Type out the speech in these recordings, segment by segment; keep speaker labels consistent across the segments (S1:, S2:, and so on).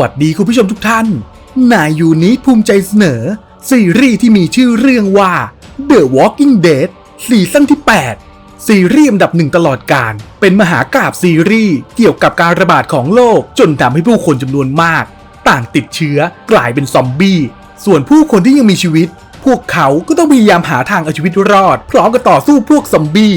S1: วัสดีคุณผู้ชมทุกท่าน นายยูนิภูมิใจเสนอ ซีรีส์ที่มีชื่อเรื่องว่า The Walking Dead ซีซั่นที่ 8 ซีรีส์อันดับหนึ่งตลอดการ เป็นมหากราบซีรีส์เกี่ยวกับการระบาดของโรคจนทำให้ผู้คนจำนวนมาก ต่างติดเชื้อกลายเป็นซอมบี้ ส่วนผู้คนที่ยังมีชีวิต พวกเขาก็ต้องพยายามหาทางเอาชีวิตรอด พร้อมกับต่อสู้พวกซอมบี้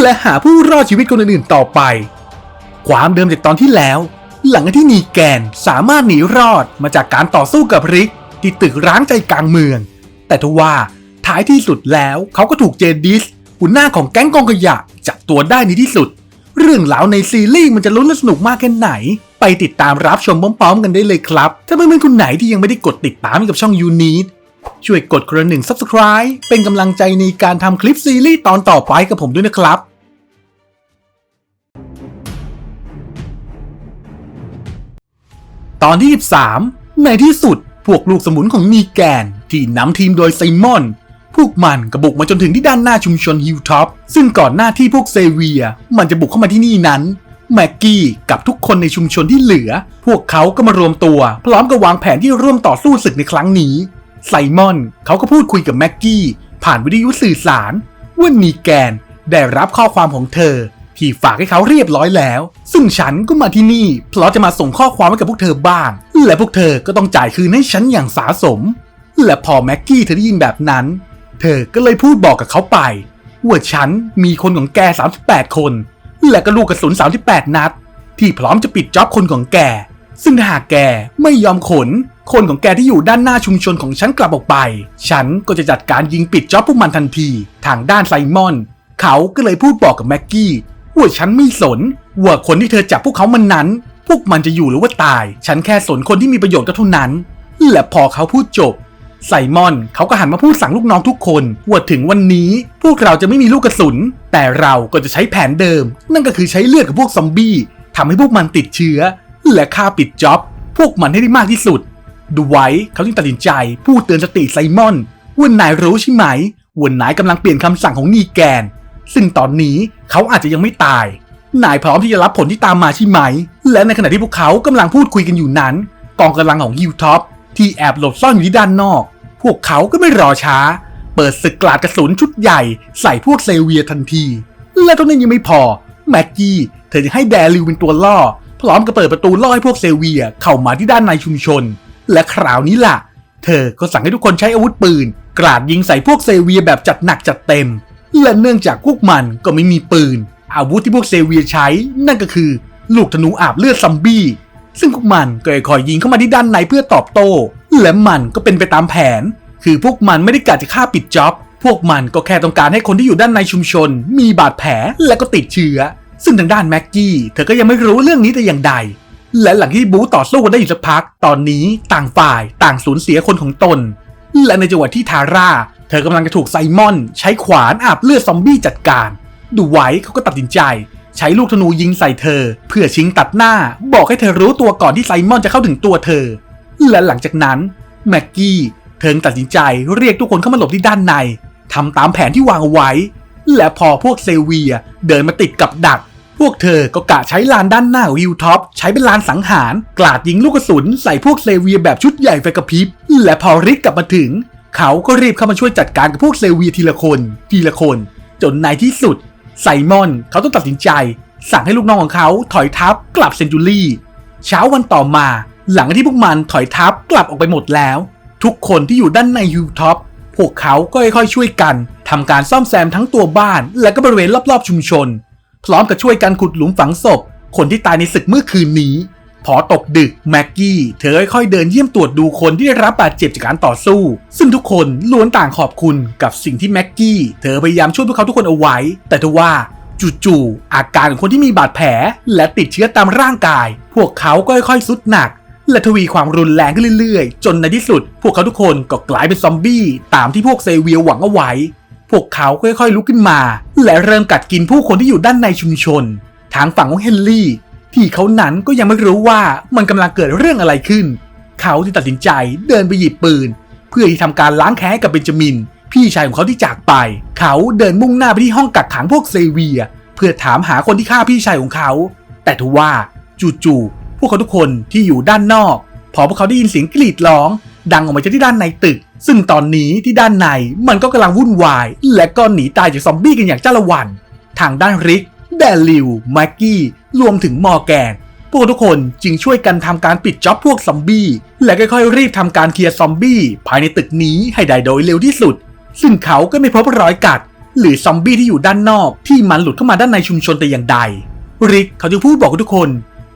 S1: และหาผู้รอดชีวิตคนอื่นๆต่อไป ความเดิมจากตอนที่แล้ว หลังจากที่นีแกนสามารถหนีรอดมาจากการต่อสู้กับริก ที่ตึกร้างใจกลางเมือง แต่ทว่าท้ายที่สุดแล้วเขาก็ถูกเจดิสหัวหน้าของแก๊งกองขยะจับตัวได้ในที่สุด เรื่องราวในซีรีส์มันจะลุ้นและสนุกมากแค่ไหน ไปติดตามรับชมพร้อมๆ กันได้เลยครับ ถ้าเพื่อนๆคนไหนที่ยังไม่ได้กดติดตามให้กับช่องยูนิตช่วยกดกระหนึ่ง subscribe เป็นกำลังใจในการทำคลิปซีรีส์ตอนต่อไปกับผมด้วยนะครับ ตอนที่ 13 ในที่สุดพวกลูกสมุนของนีแกน ที่นำทีมโดยไซมอน พวกมันก็บุกมาจนถึงที่ด้านหน้าชุมชนฮิลท็อปซึ่งก่อนหน้าที่พวกเซเวีย มันจะบุกเข้ามาที่นี่นั้น แม็กกี้กับทุกคนในชุมชนที่เหลือ พวกเขาก็มารวมตัว พร้อมกับวางแผนที่ร่วมต่อสู้ศึกในครั้งนี้ไซมอนเขาก็พูดคุยกับแม็กกี้ผ่านวิทยุสื่อสารว่านีแกนได้รับข้อความของเธอ ที่ฝากให้เขาเรียบร้อยแล้ว ซึ่งฉันก็มาที่นี่ เพราะจะมาส่งข้อความให้กับพวกเธอบ้าง และพวกเธอก็ต้องจ่ายคืนให้ฉันอย่างสาสม และพอแม็กกี้เธอได้ยินแบบนั้น เธอก็เลยพูดบอกกับเขาไป ว่าฉันมีคนของแก 38 คน และก็ลูกกระสุน 38 นัด ที่พร้อมจะปิดจ็อบคนของแก ซึ่งถ้าหากแกไม่ยอมขน คนของแกที่อยู่ด้านหน้าชุมชนของฉันกลับออกไป ฉันก็จะจัดการยิงปิดจ็อบพวกมันทันที ทางด้านไซมอน เขาก็เลยพูดบอกกับแม็กกี้ ว่าฉันไม่สนว่าคนที่เธอจับพวกเขามันนั้น พวกมันจะอยู่หรือว่าตาย ฉันแค่สนคนที่มีประโยชน์ก็เท่านั้น และพอเขาพูดจบไซมอนเขาก็หันมาพูดสั่งลูกน้องทุกคนว่าถึงวันนี้ พวกเราจะไม่มีลูกกระสุน แต่เราก็จะใช้แผนเดิม นั่นก็คือใช้เลือดกับพวกซอมบี้ทำให้พวกมันติดเชื้อ และฆ่าปิดจ็อบ พวกมันให้ได้มากที่สุดดูไว้เขาจึงตัดสินใจพูดเตือนสติไซมอนว่านายรู้ใช่ไหมว่านายกำลังเปลี่ยนคำสั่งของนีแกน ซึ่งตอนนี้เขาอาจจะยังไม่ตาย นายพร้อมที่จะรับผลที่ตามมาใช่ไหม และในขณะที่พวกเขากำลังพูดคุยกันอยู่นั้น กองกำลังของฮิวท็อปที่แอบหลบซ่อนอยู่ที่ด้านนอก พวกเขาก็ไม่รอช้า เปิดศึกกราดกระสุนชุดใหญ่ใส่พวกเซเวียทันที และเท่านั้นยังไม่พอแม็กกี้เธอจะให้แดริวเป็นตัวล่อ พร้อมกับเปิดประตูล่อให้พวกเซเวียเข้ามาที่ด้านในชุมชน และคราวนี้ล่ะ เธอก็สั่งให้ทุกคนใช้อาวุธปืน กราดยิงใส่พวกเซเวียแบบจัดหนักจัดเต็ม และเนื่องจากพวกมันก็ไม่มีปืน อาวุธที่พวกเซเวียใช้นั่นก็คือ ลูกธนูอาบเลือดซัมบี้ ซึ่งพวกมันก็คอยยิงเข้ามาที่ด้านในเพื่อตอบโต้ และมันก็เป็นไปตามแผน คือพวกมันไม่ได้กะจะฆ่าปิดจ็อบ พวกมันก็แค่ต้องการให้คนที่อยู่ด้านในชุมชน มีบาดแผลและก็ติดเชื้อ ซึ่งทางด้านแม็กกี้เธอก็ยังไม่รู้เรื่องนี้แต่อย่างใดและหลังที่บูต่อสู้กันได้อยู่สักพัก ตอนนี้ต่างฝ่ายต่างสูญเสียคนของตน และในจังหวะที่ทาร่า ธอกำลังจะถูกไซมอน ใช้ขวานอาบเลือดซอมบี้จัดการดูไว้เขาก็ตัดสินใจ ใช้ลูกธนูยิงใส่เธอ เพื่อชิงตัดหน้า บอกให้เธอรู้ตัวก่อนที่ไซมอนจะเข้าถึงตัวเธอ และหลังจากนั้นแม็กกี้เธอตัดสินใจเรียกทุกคนเข้ามาหลบที่ด้านในทำตามแผนที่วางเอาไว้ และพอพวกเซเวียเดินมาติดกับดัก พวกเธอก็กะใช้ลานด้านหน้าวิวท็อปใช้เป็นลานสังหาร กลาดยิงลูกกระสุนใส่พวกเซเวียแบบชุดใหญ่ไฟกระพริบ และพอริกกลับมาถึง เขาก็รีบเข้ามาช่วยจัดการกับพวกเซเวียทีละคน ทีละคน จนในที่สุด ไซมอนเขาต้องตัดสินใจ สั่งให้ลูกน้องของเขาถอยทัพกลับเซนจูรี่เช้าวันต่อมา หลังที่พวกมันถอยทัพกลับออกไปหมดแล้ว ทุกคนที่อยู่ด้านในฮิวท็อปพวกเขาก็ค่อยๆช่วยกันทำการซ่อมแซมทั้งตัวบ้าน และก็บริเวณรอบๆชุมชน พร้อมกับช่วยกันขุดหลุมฝังศพ คนที่ตายในศึกเมื่อคืนนี้ พอตกดึกแม็กกี้เธอค่อยๆเดินเยี่ยมตรวจดูคนที่ได้รับบาดเจ็บจากการต่อสู้ ซึ่งทุกคนล้วนต่างขอบคุณกับสิ่งที่แม็กกี้เธอพยายามช่วยพวกเขาทุกคนเอาไว้ แต่ทว่าจู่ๆอาการของคนที่มีบาดแผล และติดเชื้อตามร่างกาย พวกเขาก็ค่อยๆสุดหนัก และทวีความรุนแรงขึ้นเรื่อยๆ จนในที่สุด พวกเขาทุกคนก็กลายเป็นซอมบี้ตามที่พวกเซเวียหวังเอาไว้ พวกเขาค่อยๆลุกขึ้นมา และเริ่มกัดกินผู้คนที่อยู่ด้านในชุมชน ทางฝั่งของเฮนรี่ ที่เขานั้นก็ยังไม่รู้ว่ามันกำลังเกิดเรื่องอะไรขึ้น เขาที่ตัดสินใจเดินไปหยิบปืน เพื่อที่ทำการล้างแค้นให้กับเบนจามิน พี่ชายของเขาที่จากไป เขาเดินมุ่งหน้าไปที่ห้องกักขังพวกเซเวีย เพื่อถามหาคนที่ฆ่าพี่ชายของเขา แต่ทว่าจู่ๆพวกเขาทุกคนที่อยู่ด้านนอก พอพวกเขาได้ยินเสียงกรีดร้อง ดังออกมาจากที่ด้านในตึก ซึ่งตอนนี้ที่ด้านในมันก็กำลังวุ่นวาย และก็หนีตายจากซอมบี้กันอย่างจ้าละวัน ทางด้านริก แดลิวแม็กกี้ รวมถึงมอแกน พวกทุกคนจึงช่วยกันทำการปิดจ็อบพวกซอมบี้ และค่อยๆรีบทำการเคลียร์ซอมบี้ ภายในตึกนี้ให้ได้โดยเร็วที่สุด ซึ่งเขาก็ไม่พบรอยกัด หรือซอมบี้ที่อยู่ด้านนอกที่มันหลุดเข้ามาด้านในชุมชนแต่อย่างใด ริกเขาจึงพูดบอกกับทุกคน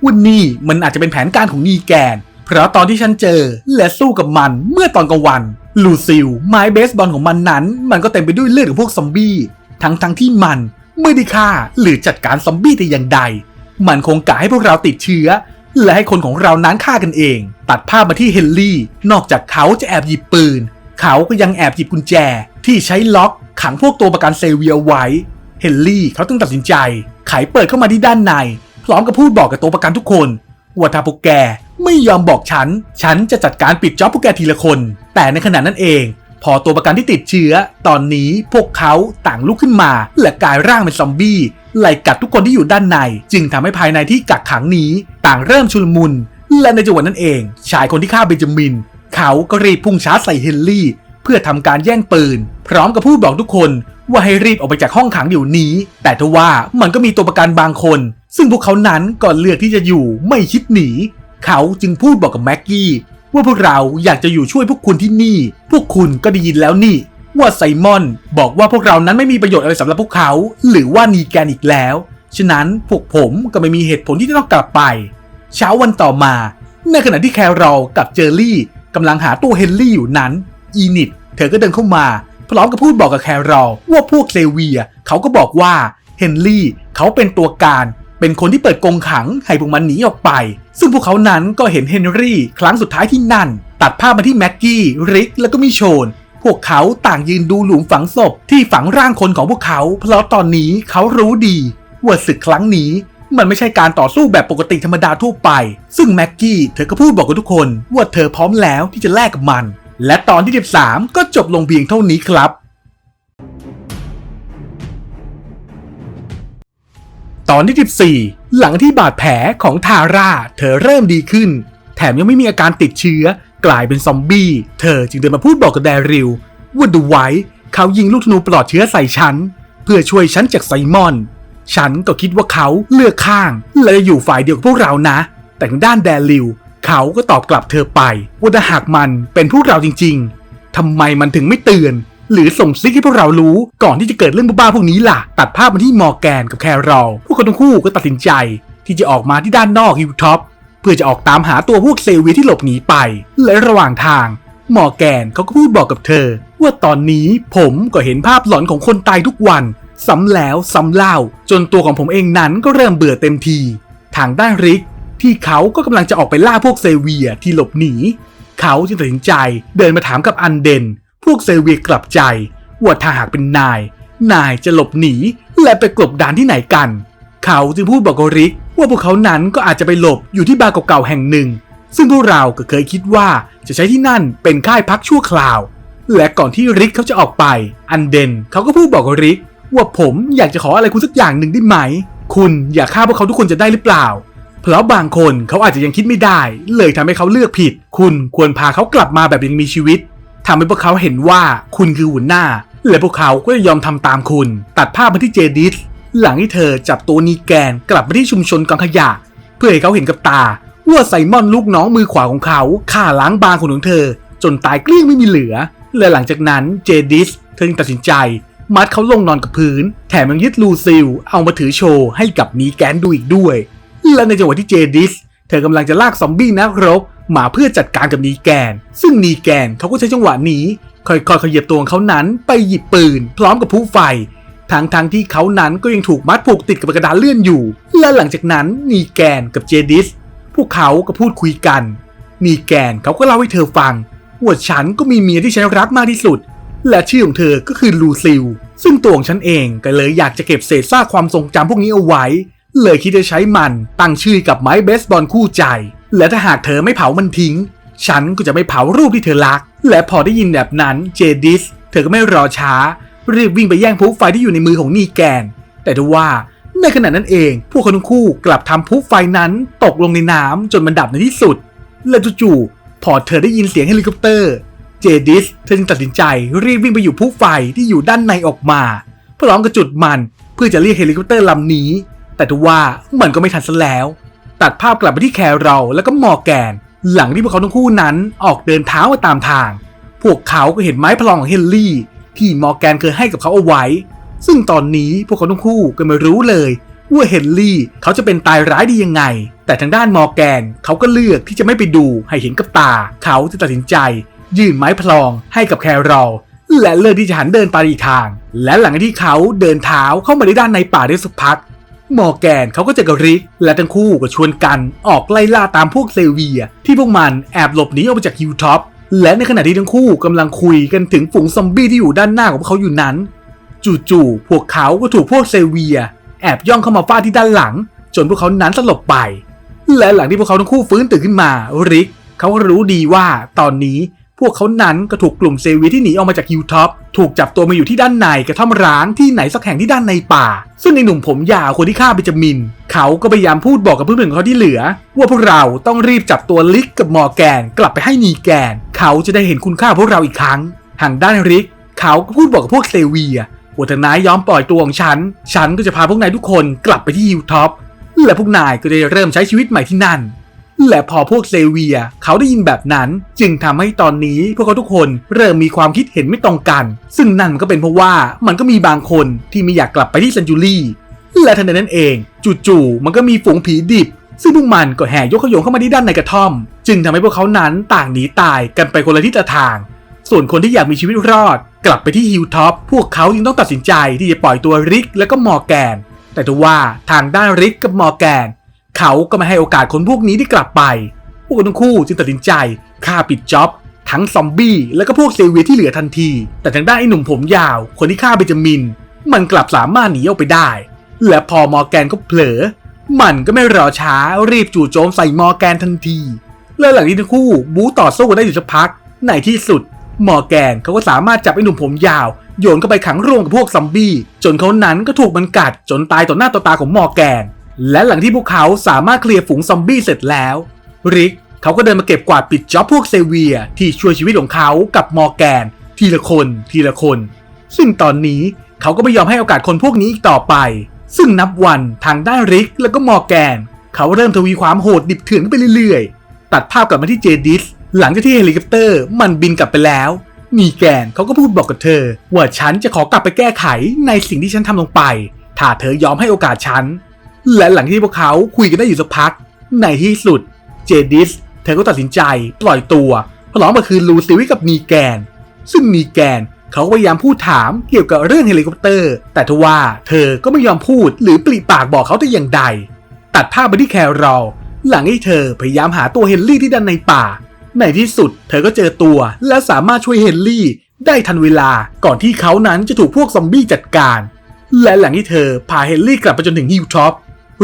S1: ว่านี่มันอาจจะเป็นแผนการของนีแกน เพราะตอนที่ฉันเจอและสู้กับมันเมื่อตอนกลางวัน ลูซิลไม้เบสบอลของมันนั้น มันก็เต็มไปด้วยเลือดของพวกซอมบี้ ทั้งทั้งๆที่มัน ไม่ได้ฆ่าหรือจัดการซอมบี้แต่อย่างใด มันคงกะให้พวกเราติดเชื้อ และให้คนของเรานั้นฆ่ากันเอง ตัดภาพมาที่เฮนรี่ นอกจากเขาจะแอบหยิบปืน เขาก็ยังแอบหยิบกุญแจ ที่ใช้ล็อกขังพวกตัวประกันเซเวียไว้ เฮนรี่เขาต้องตัดสินใจ ไขเปิดเข้ามาที่ด้านใน พร้อมกับพูดบอกกับตัวประกันทุกคนว่าถ้าพวกแกไม่ยอมบอกฉัน ฉันจะจัดการปิดจ็อบพวกแกทีละคน แต่ในขณะนั้นเอง พอตัวประกันที่ติดเชื้อ ตอนนี้พวกเขาต่างลุกขึ้นมา และกลายร่างเป็นซอมบี้ไล่กัดทุกคนที่อยู่ด้านใน จึงทำให้ภายในที่กักขังนี้ ต่างเริ่มชุลมุน และในจังหวะนั้นเอง ชายคนที่ฆ่าเบนจามิน เขาก็รีบพุ่งชาร์จใส่เฮนรี่ เพื่อทำการแย่งปืน พร้อมกับพูดบอกทุกคนว่าให้รีบออกไปจากห้องขังเดี๋ยวนี้ แต่ทว่ามันก็มีตัวประกันบางคน ซึ่งพวกเขานั้นก็เลือกที่จะอยู่ไม่คิดหนี เขาจึงพูดบอกกับแม็กกี้ ว่าพวกเราอยากจะอยู่ช่วยพวกคุณที่นี่ พวกคุณก็ได้ยินแล้วนี่ ว่าไซมอนบอกว่าพวกเรานั้นไม่มีประโยชน์อะไรสำหรับพวกเขา หรือว่านีแกนอีกแล้ว ฉะนั้นพวกผมก็ไม่มีเหตุผลที่จะต้องกลับไป เช้าวันต่อมา ในขณะที่แครอลกับเจอรี่กำลังหาตัวเฮนรี่อยู่นั้น อีนิดเธอก็เดินเข้ามา พร้อมกับพูดบอกกับแครอลว่าพวกเซเวียเขาก็บอกว่าเฮนรี่เขาเป็นตัวการ เป็นคนที่เปิดกรงขังให้พวกมันหนีออกไป ซึ่งพวกเขานั้นก็เห็นเฮนรี่ครั้งสุดท้ายที่นั่น ตัดภาพมาที่แม็กกี้ริกแล้วก็มิโชน พวกเขาต่างยืนดูหลุมฝังศพที่ฝังร่างคนของพวกเขา เพราะตอนนี้เขารู้ดีว่าศึกครั้งนี้มันไม่ใช่การต่อสู้แบบปกติธรรมดาทั่วไป ซึ่งแม็กกี้เธอก็พูดบอกกับทุกคนว่าเธอพร้อมแล้วที่จะแลกกับมัน และตอนที่ 13 ก็จบลงเพียงเท่านี้ครับ ตอนที่ 14 หลังที่บาดแผลของทาร่าเธอเริ่มดีขึ้น แถมยังไม่มีอาการติดเชื้อ กลายเป็นซอมบี้ เธอจึงเดินมาพูดบอกกับแดริลว่าดูไว้เขายิงลูกธนูปลอดเชื้อใส่ฉัน เพื่อช่วยฉันจากไซมอน ฉันก็คิดว่าเขาเลือกข้างและจะอยู่ฝ่ายเดียวกับพวกเรานะ แต่ทางด้านแดริลเขาก็ตอบกลับเธอไปว่าถ้าหากมันเป็นพวกเราจริง ๆทำไมมันถึงไม่เตือน หรือส่งซิกให้พวกเรารู้ก่อนที่จะเกิดเรื่องบ้าๆพวกนี้ล่ะ ตัดภาพมาที่มอร์แกนกับแครอลพวกเขาทั้งคู่ก็ตัดสินใจ ที่จะออกมาที่ด้านนอกฮิวท็อปเพื่อจะออกตามหาตัวพวกเซเวียที่หลบหนีไป และระหว่างทางมอร์แกนเขาก็พูดบอกกับเธอ ว่าตอนนี้ผมก็เห็นภาพหลอนของคนตายทุกวันซ้ำแล้วซ้ำเล่า จนตัวของผมเองนั้นก็เริ่มเบื่อเต็มที ทางด้านริก ที่เขาก็กำลังจะออกไปล่าพวกเซเวียที่หลบหนี เขาจึงตัดสินใจเดินมาถามกับอันเดน พวกเซเวียกลับใจ ว่าถ้าหากเป็นนาย นายจะหลบหนีและไปกลบดานที่ไหนกัน เขาจึงพูดบอกกริกว่าพวกเขานั้นก็อาจจะไปหลบอยู่ที่บาร์เก่าๆแห่งหนึ่ง ซึ่งพวกเราก็เคยคิดว่าจะใช้ที่นั่นเป็นค่ายพักชั่วคราว และก่อนที่ริกเขาจะออกไป อันเดนเขาก็พูดบอกกริกว่าผมอยากจะขออะไรคุณสักอย่างหนึ่งได้ไหม คุณอยากฆ่าพวกเขาทุกคนจะได้หรือเปล่า เพราะบางคนเขาอาจจะยังคิดไม่ได้ เลยทำให้เขาเลือกผิด คุณควรพาเขากลับมาแบบยังมีชีวิต ทำให้พวกเขาเห็นว่าคุณคือหัวหน้า และพวกเขาก็จะยอมทำตามคุณ ตัดภาพมาที่เจดิสหลังที่เธอจับตัวนีแกนกลับมาที่ชุมชนกองขยะ เพื่อให้เขาเห็นกับตาว่าไซมอนลูกน้องมือขวาของเขาฆ่าล้างบางคนของเธอ จนตายเกลี้ยงไม่มีเหลือ และหลังจากนั้นเจดิสเธอจึงตัดสินใจ มัดเขาลงนอนกับพื้น แถมยังยึดลูซิล เอามาถือโชว์ให้กับนีแกนดูอีกด้วย และในจังหวะที่เจดิสเธอกำลังจะลากซอมบี้นักรบ มาเพื่อจัดการกับนีแกน ซึ่งนีแกนเขาก็ใช้จังหวะนี้ค่อยๆขยับตัวของเขานั้นไปหยิบปืน พร้อมกับผู้ไฟทั้งทงที่เขานั้นก็ยังถูกมัดผูกติดกับกระดานเลื่อนอยู่ และหลังจากนั้นนีแกนกับเจดิส พวกเขาก็พูดคุยกัน นีแกนเขาก็เล่าให้เธอฟังว่าฉันก็มีเมียที่ฉันรักมากที่สุด และชื่อของเธอก็คือลูซิล ซึ่งตัวของฉันเองก็เลยอยากจะเก็บเศษซากความทรงจำพวกนี้เอาไว้ เลยคิดจะใช้มันตั้งชื่อกับไม้เบสบอลคู่ใจ และถ้าหากเธอไม่เผามันทิ้ง ฉันก็จะไม่เผารูปที่เธอรัก และพอได้ยินแบบนั้นเจดิสเธอก็ไม่รอช้า รีบวิ่งไปแย่งพลุไฟที่อยู่ในมือของนีแกน แต่ทว่าในขณะนั้นเอง พวกเขาทั้งคู่กลับทำพลุไฟนั้นตกลงในน้ำจนมันดับในที่สุด และจู่ๆพอเธอได้ยินเสียงเฮลิคอปเตอร์เจดิสเธอจึงตัดสินใจรีบวิ่งไปอยู่ผู้ไฟที่อยู่ด้านในออกมาเพร้อมกับจุดมันเพื่อจะเรียกเฮลิคอปเตอร์ลำนี้ แต่ทว่ามันก็ไม่ทันซะแล้ว ตัดภาพกลับไปที่แคร์เราแล้วก็มอร์แกน หลังที่พวกเขาทั้งคู่นั้นออกเดินเท้ามาตามทาง พวกเขาก็เห็นไม้พลองของเฮนรี่ ที่มอร์แกนเคยให้กับเขาเอาไว้ ซึ่งตอนนี้พวกเขาทั้งคู่ก็ไม่รู้เลยว่าเฮนรี่เขาจะเป็นตายร้ายดียังไง แต่ทางด้านมอร์แกนเขาก็เลือกที่จะไม่ไปดูให้เห็นกับตา เขาจะตัดสินใจ ยื่นไม้พลองให้กับแครอลและเลือกที่จะหันเดินไปอีกทาง และหลังจากที่เขาเดินเท้าเข้ามาในด้านในป่าได้สักพัก มอร์แกนเขาก็เจอกับริก และทั้งคู่ก็ชวนกันออกไล่ล่าตามพวกเซเวีย ที่พวกมันแอบหลบหนีออกมาจากฮิวท็อปและในขณะที่ทั้งคู่กำลังคุยกันถึงฝูงซอมบี้ที่อยู่ด้านหน้าของพวกเขาอยู่นั้น จู่ๆพวกเขาก็ถูกพวกเซเวีย แอบย่องเข้ามาฟาดที่ด้านหลัง จนพวกเขานั้นสลบไป และหลังที่พวกเขาทั้งคู่ฟื้นตื่นขึ้นมาริกเขาก็รู้ดีว่าตอนนี้ พวกเขานั้นก็ถูกกลุ่มเซวีที่หนีออกมาจากฮิวท็อปถูกจับตัวมาอยู่ที่ด้านในกระท่อมร้างที่ไหนสักแห่งที่ด้านในป่า ซึ่งในหนุ่มผมยาวคนที่ฆ่าเบจามิน เขาก็พยายามพูดบอกกับเพื่อนๆของเขาที่เหลือ ว่าพวกเราต้องรีบจับตัวลิกกับมอร์แกนกลับไปให้นีแกน เขาจะได้เห็นคุณค่าพวกเราอีกครั้งทางด้านริก เขาก็พูดบอกกับพวกเซเวียว่าถ้านายยอมปล่อยตัวของฉัน ฉันก็จะพาพวกนายทุกคนกลับไปที่ฮิวท็อปและพวกนายก็จะเริ่มใช้ชีวิตใหม่ที่นั่น และพอพวกเซเวียเขาได้ยินแบบนั้น จึงทำให้ตอนนี้พวกเขาทุกคนเริ่มมีความคิดเห็นไม่ตรงกัน ซึ่งนั่นก็เป็นเพราะว่ามันก็มีบางคนที่ไม่อยากกลับไปที่ซันจูรี่และทันใดนั้นเอง จู่ๆมันก็มีฝูงผีดิบ ซึ่งพวกมันก็แห่ยกขยงเข้ามาที่ด้านในกระท่อม จึงทำให้พวกเขานั้นต่างหนีตายกันไปคนละทิศทาง ส่วนคนที่อยากมีชีวิตรอด กลับไปที่ฮิลท็อปพวกเขาจึงต้องตัดสินใจที่จะปล่อยตัวริกและก็มอร์แกน แต่ทว่าทางด้านริกกับมอร์แกน เขาก็ไม่ให้โอกาสคนพวกนี้ได้กลับไป พวกเขาทั้งคู่จึงตัดสินใจฆ่าปิดจ็อบทั้งซอมบี้และก็พวกเซเวียที่เหลือทันที แต่ทางด้านไอ้หนุ่มผมยาว คนที่ฆ่าเบนจามิน มันกลับสามารถหนีออกไปได้ และพอมอร์แกนก็เผลอ มันก็ไม่รอช้ารีบจู่โจมใส่มอร์แกนทันที และหลังที่ทั้งคู่บู๊ต่อสู้กันได้อยู่สักพัก ในที่สุด มอร์แกนเขาก็สามารถจับไอ้หนุ่มผมยาว โยนเข้าไปขังร่วมกับพวกซอมบี้จนเขานั้นก็ถูกมันกัดจนตายต่อหน้าต่อตาของมอร์แกน และหลังที่พวกเขาสามารถเคลียร์ฝูงซอมบี้เสร็จแล้ว ริกเขาก็เดินมาเก็บกวาดปิดจ็อบพวกเซเวียที่ช่วยชีวิตของเขากับมอร์แกน ทีละคน ทีละคน ซึ่งตอนนี้เขาก็ไม่ยอมให้โอกาสคนพวกนี้อีกต่อไป ซึ่งนับวันทางด้านริกแล้วก็มอร์แกน เขาเริ่มทวีความโหดดิบเถื่อนไปเรื่อยๆ ตัดภาพกลับมาที่เจดิสหลังจากที่เฮลิคอปเตอร์มันบินกลับไปแล้วนีแกนเขาก็พูดบอกกับเธอ ว่าฉันจะขอกลับไปแก้ไขในสิ่งที่ฉันทำลงไป ถ้าเธอยอมให้โอกาสฉัน และหลังที่พวกเขาคุยกันได้อยู่สักพัก ในที่สุดเจดิสเธอก็ตัดสินใจปล่อยตัวพร้อมกับคืนลูซิวิกับนีแกน ซึ่งนีแกนเขาพยายามพูดถามเกี่ยวกับเรื่องเฮลิคอปเตอร์ แต่ทว่าเธอก็ไม่ยอมพูดหรือปลีปากบอกเขาแต่อย่างใด ตัดภาพไปที่แครอลหลังที่เธอพยายามหาตัวเฮนรี่ที่ด้านในป่า ในที่สุดเธอก็เจอตัวและสามารถช่วยเฮนรี่ได้ทันเวลาก่อนที่เขานั้นจะถูกพวกซอมบี้จัดการ และหลังที่เธอพาเฮนรี่กลับไปจนถึงฮิวท็อป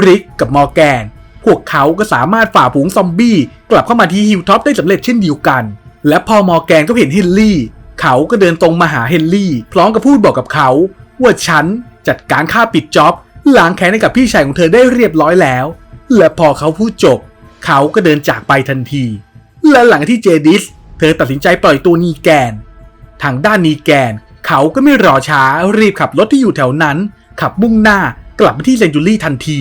S1: ริกกับมอร์แกน พวกเขาก็สามารถฝ่าฝูงซอมบี้กลับเข้ามาที่ฮิวท็อปได้สำเร็จเช่นเดียวกัน และพอมอร์แกนก็เห็นเฮนรี่ เขาก็เดินตรงมาหาเฮนรี่ พร้อมกับพูดบอกกับเขา ว่าฉันจัดการฆ่าปิดจ็อบล้างแค้นให้กับพี่ชายของเธอได้เรียบร้อยแล้ว และพอเขาพูดจบ เขาก็เดินจากไปทันที และหลังที่เจดิส เธอตัดสินใจปล่อยตัวนีแกน ทางด้านนีแกน เขาก็ไม่รอช้ารีบขับรถที่อยู่แถวนั้น ขับมุ่งหน้า กลับมาที่เซนจูรี่ทันที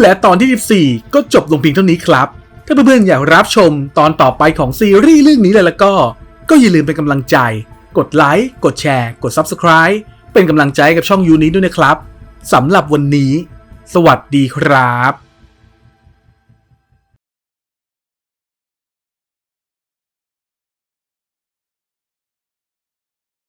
S1: และตอนที่ 14 ก็จบลงเพียงเท่านี้ครับ ถ้าเพื่อนๆอยากรับชมตอนต่อไปของซีรีส์เรื่องนี้เลยแล้วก็ ก็อย่าลืมเป็นกำลังใจ กดไลค์กดแชร์ กด Subscribe เป็นกำลังใจกับช่องยูนี้ด้วยนะครับสำหรับวันนี้ สวัสดีครับ